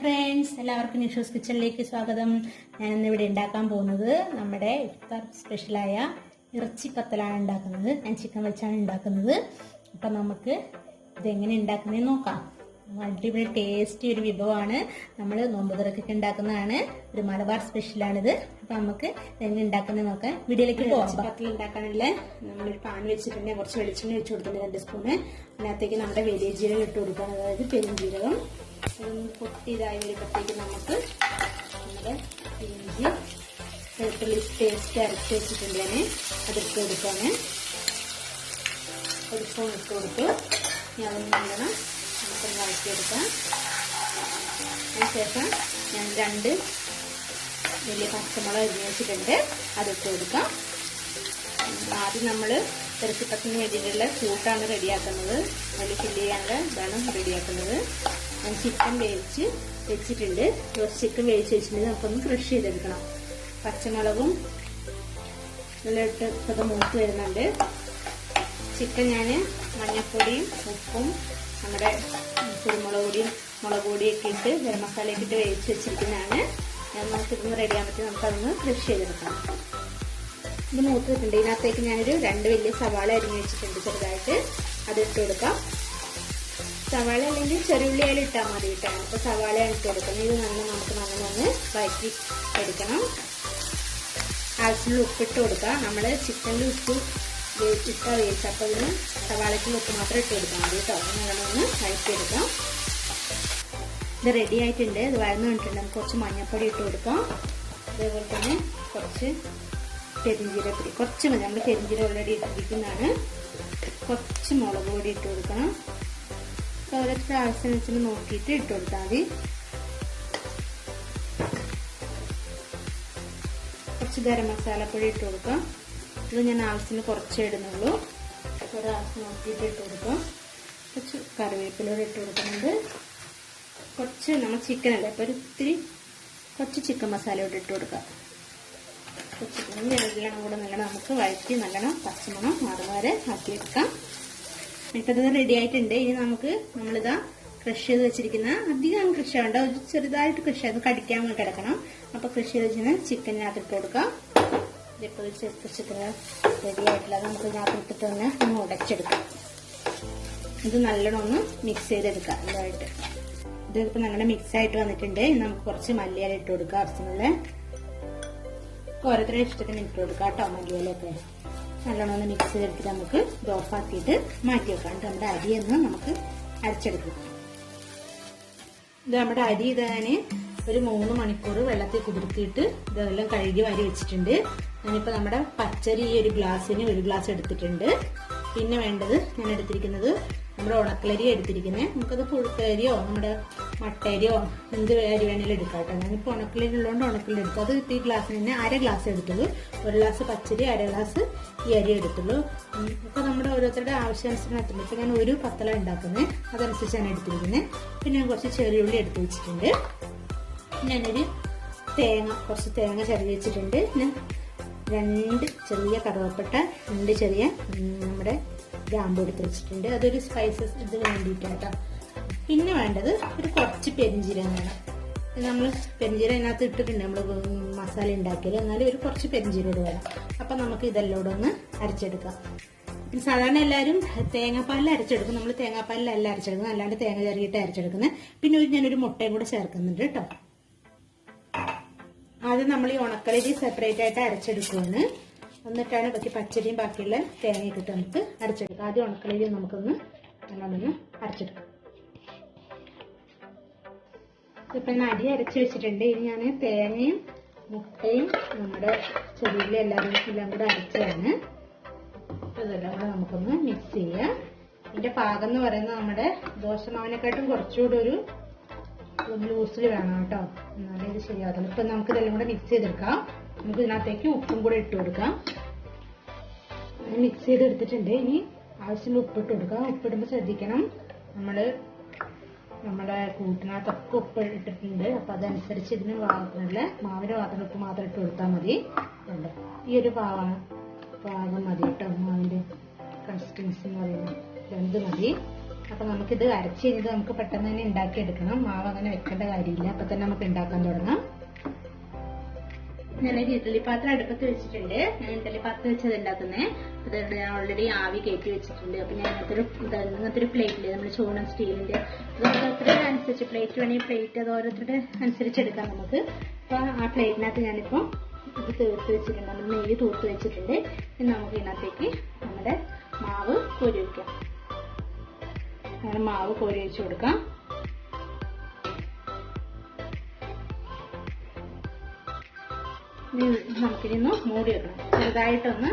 Friends എല്ലാവർക്കും നിഷോസ് കിച്ചണിലേക്ക് സ്വാഗതം. ഞാൻ ഇന്ന് ഇവിടെ ഉണ്ടാക്കാൻ പോകുന്നത് നമ്മുടെ ഇഫ്താർ സ്പെഷ്യലായ ഇറച്ചി പത്തലാണ് ഉണ്ടാക്കുന്നത്. ഞാൻ ചിക്കൻ വെച്ചാണ് ഉണ്ടാക്കുന്നത്. അപ്പം നമുക്ക് ഇതെങ്ങനെ ഉണ്ടാക്കുന്നതെന്ന് നോക്കാം. അടിപൊളി ടേസ്റ്റി ഒരു വിഭവമാണ്. നമ്മൾ നോമ്പ് തുറക്കൊക്കെ ഉണ്ടാക്കുന്നതാണ്. ഒരു മലബാർ സ്പെഷ്യലാണിത്. അപ്പം നമുക്ക് ഇതെങ്ങനെ ഉണ്ടാക്കുന്നത് നോക്കാം. വീഡിയോയിലേക്ക് പോകാം പത്തൽ ഉണ്ടാക്കാനുള്ള നമ്മളൊരു പാൻ വെച്ചിട്ടുണ്ടെങ്കിൽ കുറച്ച് വെളിച്ചെണ്ണ വെച്ച് കൊടുത്തിട്ടുണ്ട് രണ്ട് സ്പൂണ് അതിനകത്തേക്ക് നമ്മുടെ വലിയ ജീരകം ഇട്ട് കൊടുക്കണം അതായത് പെരുംജീരകം ഇതൊന്ന് പൊട്ടിയതായി വരുമ്പോഴത്തേക്ക് നമുക്ക് നമ്മുടെ ഇഞ്ചി വെളുത്തുള്ളി പേസ്റ്റ് അരച്ച് വെച്ചിട്ടുണ്ട് ഞാൻ അതെടുത്ത് കൊടുക്കാണ്. ഒരു സ്പൂൺ ഇട്ട് കൊടുത്തു ഞാൻ അതൊന്ന് നല്ലോണം നമുക്കൊന്ന് വഴറ്റിയെടുക്കാം. അതിനുശേഷം ഞാൻ രണ്ട് വലിയ പച്ചമുളക് അരിഞ്ഞ് വെച്ചിട്ടുണ്ട്. അതിട്ട് കൊടുക്കാം. ആദ്യം നമ്മൾ ഇറച്ചിപ്പത്തിന് വേണ്ടിയിട്ടുള്ള കൂട്ടാണ് റെഡിയാക്കുന്നത്. അതിൽ ഫില്ല് ചെയ്യാനുള്ള ഇതാണ് റെഡിയാക്കുന്നത്. ഞാൻ ചിക്കൻ വേവിച്ച് വെച്ചിട്ടുണ്ട്. കുറച്ച് ചിക്കൻ വേവിച്ച് വെച്ചിട്ടുണ്ട്. നമുക്കൊന്ന് ക്രഷ് ചെയ്തെടുക്കണം. പച്ചമുളകും നല്ല ഇട്ട് ഇപ്പൊക്കെ മൂത്ത് വരുന്നുണ്ട്. ചിക്കൻ ഞാൻ മഞ്ഞൾപ്പൊടിയും ഉപ്പും നമ്മുടെ കുരുമുളക് പൊടിയും മുളക് പൊടിയൊക്കെ ഇട്ട് ഗരം മസാലയൊക്കെ ഇട്ട് വേവിച്ച് വെച്ചിരിക്കുന്നതാണ്. നമുക്കിതൊന്ന് റെഡിയാൻ പറ്റി. നമുക്കതൊന്ന് ക്രഷ് ചെയ്തെടുക്കാം. ഇത് മൂത്ത് വെച്ചിട്ടുണ്ട് ഇതിനകത്തേക്ക് ഞാനൊരു രണ്ട് വലിയ സവാള അരിഞ്ഞ് വെച്ചിട്ടുണ്ട് ചെറുതായിട്ട്. അത് ഇട്ട് കൊടുക്കാം. സവാള അല്ലെങ്കിൽ ചെറിയുള്ളി ആയാലും ഇട്ടാൽ മതി കേട്ടോ. അപ്പോൾ സവാള ഇട്ട് കൊടുക്കുന്നത് ഇത് നല്ല നമുക്ക് നന്നൊന്ന് വഴറ്റി എടുക്കണം. ആവശ്യമുള്ള ഉപ്പിട്ട് കൊടുക്കുക നമ്മൾ ചിക്കനിൽ ഉപ്പ് വേവിച്ചിട്ടാ വേവിച്ചപ്പോൾ ഇതിന് സവാളയ്ക്കുള്ള ഉപ്പ് മാത്രം ഇട്ട് കൊടുക്കാൻ മതി കേട്ടോ. നല്ലോണം വഴറ്റിയെടുക്കാം ഇത് റെഡി ആയിട്ടുണ്ട്. ഇത് വഴന്ന് കണ്ടിട്ടുണ്ട് നമുക്ക് കുറച്ച് മഞ്ഞൾപ്പൊടി ഇട്ട് കൊടുക്കാം. അതേപോലെ തന്നെ കുറച്ച് പെരിഞ്ചീരപ്പൊടി. കുറച്ച് മതി. നമ്മൾ പെരിഞ്ചീര ഓൾറെഡി ഇട്ടിരിക്കുന്നതാണ്. കുറച്ച് മുളക് പൊടി ഇട്ട് കൊടുക്കണം. ഓരോരുത്തരുടെ ആവശ്യമനുസരിച്ച് നോക്കിയിട്ട് ഇട്ട് കൊടുത്താൽ മതി. കുറച്ച് ഗരം മസാലപ്പൊടി ഇട്ട് കൊടുക്കാം. ഇത് ഞാൻ ആവശ്യത്തിന് കുറച്ചേ ഇടുന്നുള്ളൂ. ഒരാവശ്യം നോക്കിയിട്ട് ഇട്ട് കൊടുക്കാം. കുറച്ച് കറിവേപ്പിലൂടെ ഇട്ട് കൊടുക്കുന്നുണ്ട്. കുറച്ച് നമ്മൾ ചിക്കൻ അല്ലേ അപ്പോൾ ഒരു ഇത്തിരി കുറച്ച് ചിക്കൻ മസാല ഇവിടെ ഇട്ട് കൊടുക്കാം. ചിക്കൻ നല്ലോണം കൂടെ നല്ലോണം നമുക്ക് വഴറ്റി നല്ലോണം പച്ചമണം ആക്കി ആക്കിയെടുക്കാം ഇപ്പം ഇത് റെഡി ആയിട്ടുണ്ട്. ഇനി നമുക്ക് നമ്മളിതാ ക്രഷ് ചെയ്ത് വെച്ചിരിക്കുന്ന അധികം ക്രഷ് ആവേണ്ട. ഒരു ചെറുതായിട്ട് ക്രഷ് ആയത് കടിക്കാൻ കിടക്കണം. അപ്പൊ ക്രഷ് ചെയ്ത് വെച്ചിരുന്ന ചിക്കനകത്ത് ഇട്ട് കൊടുക്കാം. ഇതിപ്പോൾ ചിക്കൻ റെഡി ആയിട്ടില്ല. നമുക്ക് ഇതിനകത്ത് ഇട്ടിട്ട് തന്നെ ഒന്ന് ഉടച്ചെടുക്കാം. ഇത് നല്ലോണം ഒന്ന് മിക്സ് ചെയ്തെടുക്കാം. ഇതായിട്ട്. ഇതിപ്പോൾ നല്ല മിക്സ് ആയിട്ട് വന്നിട്ടുണ്ട്. നമുക്ക് കുറച്ച് മല്ലിയില ഇട്ട് കൊടുക്കാം. ആവശ്യമുള്ള ഓരോരുത്തരുടെ ഇഷ്ടത്തിന് ഇട്ട് കൊടുക്കാം കേട്ടോ. മല്ലിയിലൊക്കെ നല്ലോണം ഒന്ന് മിക്സ് ചെയ്തെടുത്തിട്ട് നമുക്ക് ഇത് ഓഫാക്കിയിട്ട് മാറ്റി വെക്കാം നമ്മുടെ അരി ഒന്ന് നമുക്ക് അരച്ചെടുക്കാം. ഇത് നമ്മുടെ അരി ഇതാന് ഒരു മൂന്ന് മണിക്കൂർ വെള്ളത്തിൽ കുതിർത്തിയിട്ട് ഇതെല്ലാം കഴുകി വാരി വെച്ചിട്ടുണ്ട്. ഞാനിപ്പോൾ നമ്മുടെ പച്ചരി ഈ ഒരു ഗ്ലാസ്സിന് ഒരു ഗ്ലാസ് എടുത്തിട്ടുണ്ട്. പിന്നെ വേണ്ടത് ഞാൻ എടുത്തിരിക്കുന്നത് നമ്മുടെ ഉണക്കലരി എടുത്തിരിക്കുന്നത്. നമുക്കത് പുഴുക്കലരിയോ നമ്മുടെ മട്ടരിയോ എന്ത് അരി വേണേലും എടുക്കാം കേട്ടോ. ഞാനിപ്പോൾ ഉണക്കലിനുള്ളതുകൊണ്ട് ഉണക്കലെടുക്കും അത് ഈ ഗ്ലാസ്സിന് തന്നെ അര ഗ്ലാസ് എടുത്തുള്ളൂ. ഒരു ഗ്ലാസ് പച്ചരി അര ഗ്ലാസ് ഈ അരി എടുത്തുള്ളൂ. അപ്പോൾ നമ്മുടെ ഓരോരുത്തരുടെ ആവശ്യാനുസരണം ഇപ്പോൾ ഞാൻ ഒരു പത്തല ഉണ്ടാക്കുന്നത് അതനുസരിച്ചാണ് എടുത്തിരിക്കുന്നത് പിന്നെ ഞാൻ കുറച്ച് ചെറിയ ഉള്ളി എടുത്ത് വെച്ചിട്ടുണ്ട്. ഞാനൊരു തേങ്ങ കുറച്ച് തേങ്ങ ചെറിയ വെച്ചിട്ടുണ്ട്. പിന്നെ രണ്ട് ചെറിയ കറുവപ്പട്ട രണ്ട് ചെറിയ നമ്മുടെ ഗ്രാമ്പ് എടുത്ത് വെച്ചിട്ടുണ്ട്. അതൊരു സ്പൈസസ് ഇത് വേണ്ടിയിട്ടാട്ടോ പിന്നെ വേണ്ടത് ഒരു കുറച്ച് പെരിഞ്ചീരകം വേണം നമ്മൾ പെരിഞ്ചീരം അതിനകത്ത് ഇട്ടിട്ടുണ്ട്. നമ്മൾ മസാല ഉണ്ടാക്കിയത് എന്നാലും ഒരു കുറച്ച് പെരിഞ്ചീരോട് വേണം. അപ്പം നമുക്ക് ഇതെല്ലാം ഒന്ന് അരച്ചെടുക്കാം. പിന്നെ സാധാരണ എല്ലാവരും തേങ്ങാപ്പാലിൽ അരച്ചെടുക്കും. നമ്മൾ തേങ്ങാപ്പാലിലല്ല അരച്ചെടുക്കുന്നത്. അല്ലാണ്ട് തേങ്ങ ചെറിയിട്ട് അരച്ചെടുക്കുന്നത്. പിന്നെ ഒരു ഞാനൊരു മുട്ടയും കൂടെ ചേർക്കുന്നുണ്ട് കേട്ടോ. ആദ്യം നമ്മൾ ഈ ഉണക്കലരി സെപ്പറേറ്റ് ആയിട്ട് അരച്ചെടുക്കുവാണ്. എന്നിട്ടാണ് ബാക്കി പച്ചരിയും ബാക്കിയുള്ള തേങ്ങയൊക്കെ ഇട്ട് നമുക്ക് അരച്ചെടുക്കാം. ആദ്യം ഉണക്കലരി നമുക്കൊന്ന് നല്ലോണം അരച്ചെടുക്കാം. ഇപ്പം ഞാൻ അരി അരച്ച് വെച്ചിട്ടുണ്ട്. ഇനി ഞാൻ തേങ്ങയും മുട്ടയും നമ്മുടെ ചെടിയിലെ എല്ലാവരും എല്ലാം കൂടെ അരച്ചതാണ്. ഇതെല്ലാം കൂടെ നമുക്കൊന്ന് മിക്സ് ചെയ്യാം. ഇതിന്റെ പാകം എന്ന് പറയുന്നത് നമ്മുടെ ദോശമാവിനെക്കാട്ടും കുറച്ചുകൂടി ഒരു ലൂസിൽ വേണം കേട്ടോ. എന്നാലേ ഇത് ശരിയാകത്തുള്ളൂ. ഇപ്പം നമുക്ക് ഇതെല്ലാം കൂടെ മിക്സ് ചെയ്തെടുക്കാം. നമുക്ക് ഇതിനകത്തേക്ക് ഉപ്പും കൂടെ ഇട്ട് കൊടുക്കാം. മിക്സ് ചെയ്തെടുത്തിട്ടുണ്ട്. ഇനി ആവശ്യമുള്ള ഉപ്പിട്ട് കൊടുക്കാം. ഉപ്പിടുമ്പോൾ ശ്രദ്ധിക്കണം. നമ്മൾ നമ്മുടെ കൂട്ടിനകത്തൊക്കെ ഉപ്പ് ഇട്ടിട്ടുണ്ട്. അപ്പം അതനുസരിച്ച് ഇതിന് പാകത്തിനുള്ള മാവിന് പാത്രം ഉപ്പ് മാത്രം ഇട്ട് കൊടുത്താൽ മതി. ഉണ്ട് ഈ ഒരു പാവാണ്. പാകം മതി കേട്ടോ മാവിന്റെ കൺസിസ്റ്റൻസി എന്ന് പറയുന്നത്. രണ്ട് മതി. അപ്പൊ നമുക്കിത് അരച്ച് കഴിഞ്ഞത് നമുക്ക് പെട്ടെന്ന് തന്നെ ഉണ്ടാക്കിയെടുക്കണം. മാവ് അങ്ങനെ വെക്കേണ്ട കാര്യമില്ല. അപ്പൊ തന്നെ നമുക്ക് ഉണ്ടാക്കാൻ തുടങ്ങാം. ഞാൻ ഒരു ഇഡ്ഡലി പാത്രം അടുപ്പത്ത് വെച്ചിട്ടുണ്ട്. ഞാൻ ഇഡ്ഡലി പാത്രം വെച്ചത് ഉണ്ടാക്കുന്നേ അതുകൊണ്ട് ഞാൻ ഓൾറെഡി ആവി കയറ്റി വെച്ചിട്ടുണ്ട്. അപ്പൊ ഞാൻ ഇങ്ങനത്തെ ഒരു ഇങ്ങനത്തെ ഒരു പ്ലേറ്റിൽ നമ്മൾ ചൂണം സ്റ്റീലിന്റെ. ഓരോരുത്തരുടെ അനുസരിച്ച് പ്ലേറ്റ് വേണമെങ്കിൽ പ്ലേറ്റ് അത് ഓരോരുത്തരുടെ അനുസരിച്ച് എടുക്കാം നമുക്ക്. അപ്പൊ ആ പ്ലേറ്റിനകത്ത് ഞാനിപ്പോ ഇത് തീർത്ത് വെച്ചിട്ടുണ്ട്. നമ്മൾ നെയ്യ് തൂർത്ത് വെച്ചിട്ടുണ്ട്. ഇനി നമുക്ക് ഇതിനകത്തേക്ക് നമ്മുടെ മാവ് കോരി വയ്ക്കാം അങ്ങനെ മാവ് കോരി വെച്ച് കൊടുക്കാം. നമുക്കിനി മൂടി വെക്കണം. ചെറുതായിട്ടൊന്ന്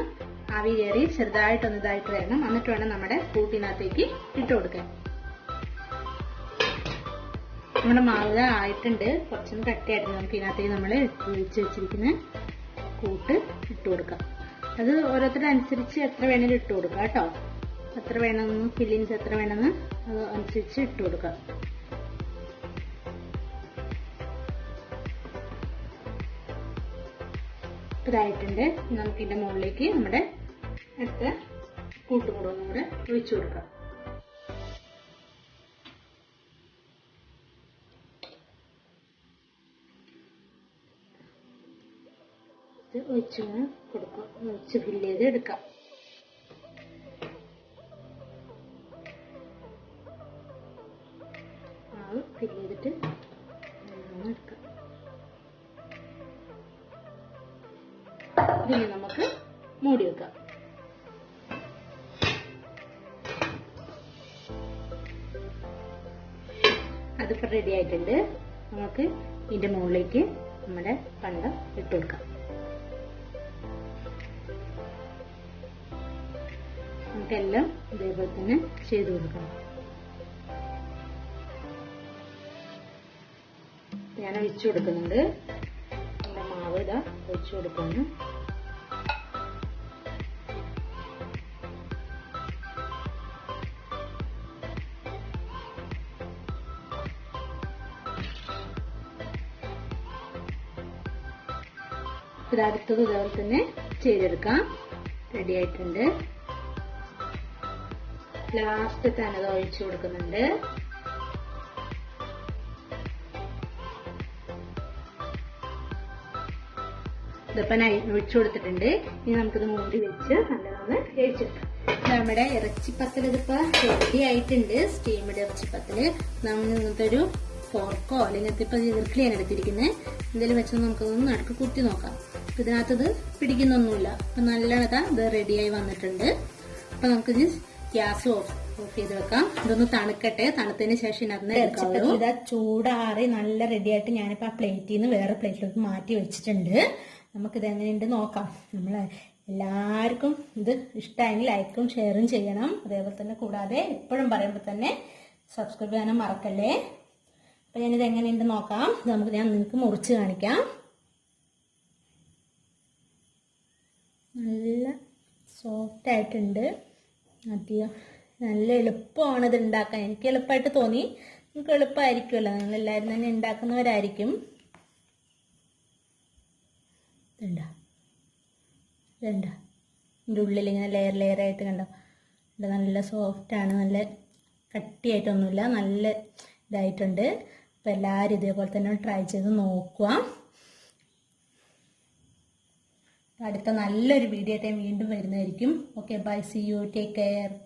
ആവി കയറി ചെറുതായിട്ടൊന്ന് ഇതായിട്ട് വരണം എന്നിട്ട് വേണം നമ്മുടെ കൂട്ടിനകത്തേക്ക് ഇട്ട് കൊടുക്കാൻ. നമ്മുടെ മാവ് ആയിട്ടുണ്ട്. കുറച്ചൊന്ന് കട്ടിയായിട്ട് നമുക്ക് ഇതിനകത്തേക്ക് നമ്മൾ ഒഴിച്ച് വെച്ചിരിക്കുന്ന കൂട്ട് ഇട്ട് കൊടുക്കാം. അത് ഓരോരുത്തരുടെ അനുസരിച്ച് എത്ര വേണമെങ്കിലും ഇട്ട് കൊടുക്കാം കേട്ടോ. എത്ര വേണമെന്ന് ഫില്ലിങ്സ് എത്ര വേണമെന്ന് അത് അനുസരിച്ച് ഇട്ട് കൊടുക്കാം. ഇതായിട്ടുണ്ട്. നമുക്ക് ഇതിന്റെ മുകളിലേക്ക് നമ്മുടെ അടുത്ത കൂട്ടും കൂടെ ഒഴിച്ചു കൊടുക്കാം. ഒഴിച്ചു കൊടുക്കാം. ഒഴിച്ച് ഫില്ല് ചെയ്ത് എടുക്കാം ഫില്ല് ചെയ്തിട്ട് ഇതിന് നമുക്ക് മൂടി വെക്കാം. അതിപ്പോ റെഡി ആയിട്ടുണ്ട്. നമുക്ക് ഇതിന്റെ മുകളിലേക്ക് നമ്മുടെ പണ്ടം ഇട്ട് കൊടുക്കാം നമുക്കെല്ലാം ഇതേപോലെ തന്നെ ചെയ്തു കൊടുക്കണം. ഞാൻ ഒഴിച്ചു കൊടുക്കുന്നുണ്ട്. നമ്മുടെ മാവ് ഇതാ ഒഴിച്ചു കൊടുക്കുന്നു. ഇത് അടുത്തത് തന്നെ ചെയ്തെടുക്കാം. റെഡി ആയിട്ടുണ്ട്. ലാസ്റ്റ് തന്നെ അത് ഒഴിച്ചു കൊടുക്കുന്നുണ്ട്. ഇതിപ്പോ ഒഴിച്ചു കൊടുത്തിട്ടുണ്ട്. ഇനി നമുക്കിത് മൂടി വെച്ച് നല്ലതൊന്ന് വേവിച്ചെടുക്കാം. നമ്മുടെ ഇറച്ചിപ്പത്തൽ ഇതിപ്പോ റെഡി ആയിട്ടുണ്ട്. സ്റ്റീമഡ് ഇറച്ചിപ്പത്തൽ നമ്മൾ ഇങ്ങനത്തെ ഒരു ഫോർക്കോ അല്ലെങ്കിൽ ഇപ്പൊ ഇർക്കിളിയാണ് എടുത്തിരിക്കുന്നത് എന്തെങ്കിലും വെച്ച് നമുക്കൊന്ന് നടുക്ക് കുത്തി നോക്കാം. അപ്പം ഇതിനകത്ത് ഇത് പിടിക്കുന്നൊന്നുമില്ല. അപ്പം നല്ലതാ ഇത് റെഡിയായി വന്നിട്ടുണ്ട്. അപ്പൊ നമുക്കിത് ഗ്യാസ് ഓഫ് ഓഫ് ചെയ്ത് വെക്കാം. ഇതൊന്ന് തണുക്കട്ടെ. തണുത്തതിന് ശേഷം ഇതിനകത്ത് എടുക്കാവുള്ളൂ ഇതാ ചൂടാറി നല്ല റെഡിയായിട്ട് ആയിട്ട് ഞാനിപ്പോ ആ പ്ലേറ്റിൽ നിന്ന് വേറെ പ്ലേറ്റിലോട്ട് മാറ്റി വെച്ചിട്ടുണ്ട്. നമുക്കിത് എങ്ങനെയുണ്ട് നോക്കാം. നമ്മൾ എല്ലാവർക്കും ഇത് ഇഷ്ടമായെങ്കിൽ ലൈക്കും ഷെയറും ചെയ്യണം. അതേപോലെ തന്നെ കൂടാതെ എപ്പോഴും പറയുമ്പോൾ തന്നെ സബ്സ്ക്രൈബ് ചെയ്യാനും മറക്കല്ലേ? അപ്പം ഞാനിത് എങ്ങനെയുണ്ട് നോക്കാം. നമുക്ക് ഞാൻ നിങ്ങൾക്ക് മുറിച്ച് കാണിക്കാം. നല്ല സോഫ്റ്റ് ആയിട്ടുണ്ട്. അധികം നല്ല എളുപ്പമാണ് ഇത് ഉണ്ടാക്കാൻ. എനിക്ക് എളുപ്പമായിട്ട് തോന്നി. നിങ്ങൾക്ക് എളുപ്പമായിരിക്കുമല്ലോ നിങ്ങൾ എല്ലാവരും തന്നെ ഉണ്ടാക്കുന്നവരായിരിക്കും. ഇതുണ്ട? ഇതുണ്ട? ഇതിന്റെ ഉള്ളിൽ ഇങ്ങനെ ലെയർ ലെയർ ആയിട്ട് കണ്ടോ? ഇത് നല്ല സോഫ്റ്റ് ആണ്. നല്ല കട്ടിയായിട്ടൊന്നുമില്ല. നല്ല ഇതായിട്ടുണ്ട്. അപ്പോൾ എല്ലാവരും ഇതേപോലെ തന്നെ ട്രൈ ചെയ്ത് നോക്കുക. അടുത്ത നല്ലൊരു വീഡിയോ ആയിട്ട് വീണ്ടും വരുന്നതായിരിക്കും. Okay bye see you take care